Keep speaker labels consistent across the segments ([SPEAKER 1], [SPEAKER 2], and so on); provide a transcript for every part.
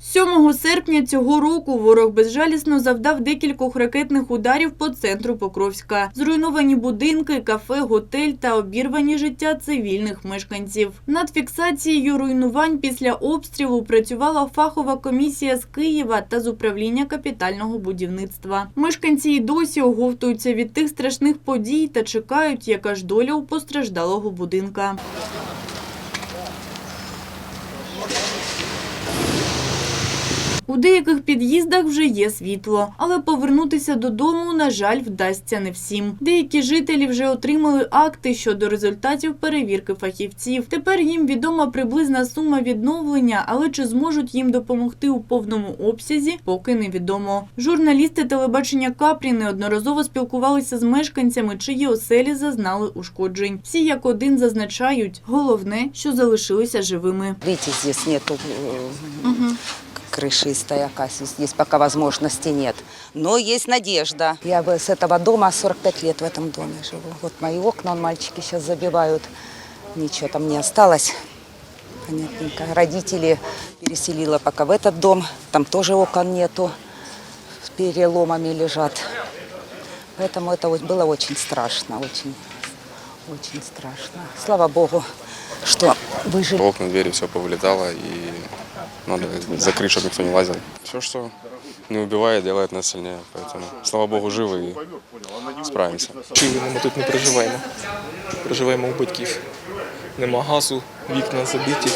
[SPEAKER 1] 7 серпня цього року ворог безжалісно завдав декількох ракетних ударів по центру Покровська. Зруйновані будинки, кафе, готель та обірвані життя цивільних мешканців. Над фіксацією руйнувань після обстрілу працювала фахова комісія з Києва та з управління капітального будівництва. Мешканці й досі оговтуються від тих страшних подій та чекають, яка ж доля у постраждалого будинка. У деяких під'їздах вже є світло, але повернутися додому, на жаль, вдасться не всім. Деякі жителі вже отримали акти щодо результатів перевірки фахівців. Тепер їм відома приблизна сума відновлення, але чи зможуть їм допомогти у повному обсязі, поки невідомо. Журналісти телебачення Капрі неодноразово спілкувалися з мешканцями, чиї оселі зазнали ушкоджень. Всі як один зазначають, головне, що залишилися живими.
[SPEAKER 2] Видите, здесь нету крышистой якась, здесь пока возможности нет. Но есть надежда. Я с этого дома 45 лет в этом доме живу. Вот мои окна, вон мальчики сейчас забивают. Ничего там не осталось. Понятненько. Родители переселила пока в этот дом. Там тоже окон нету. С переломами лежат. Поэтому это было очень страшно, очень, очень страшно. Слава Богу, что выжили.
[SPEAKER 3] Окна, двери, все повылетало, и надо закрыть, чтобы никто не лазил. Все, что не убивает, делает нас сильнее. Поэтому, слава богу, живы и справимся.
[SPEAKER 4] Чили ми тут не проживаємо. Проживаємо у батьків. Нема газу, вікна забиті,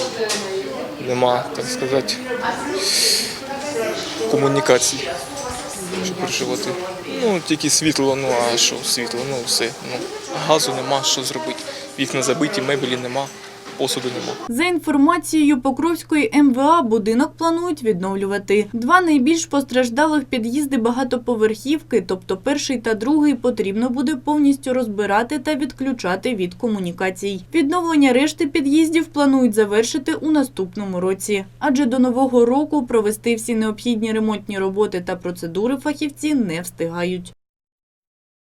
[SPEAKER 4] нема, так сказати, комунікацій, щоб проживати. Ну, тільки світло, ну а що світло, ну все. Ну, газу нема, що зробити. Вікна забиті, мебелі нема, посуду нема.
[SPEAKER 1] За інформацією Покровської МВА, будинок планують відновлювати. Два найбільш постраждалих під'їзди багатоповерхівки, тобто перший та другий, потрібно буде повністю розбирати та відключати від комунікацій. Відновлення решти під'їздів планують завершити у наступному році, адже до нового року провести всі необхідні ремонтні роботи та процедури фахівці не встигають.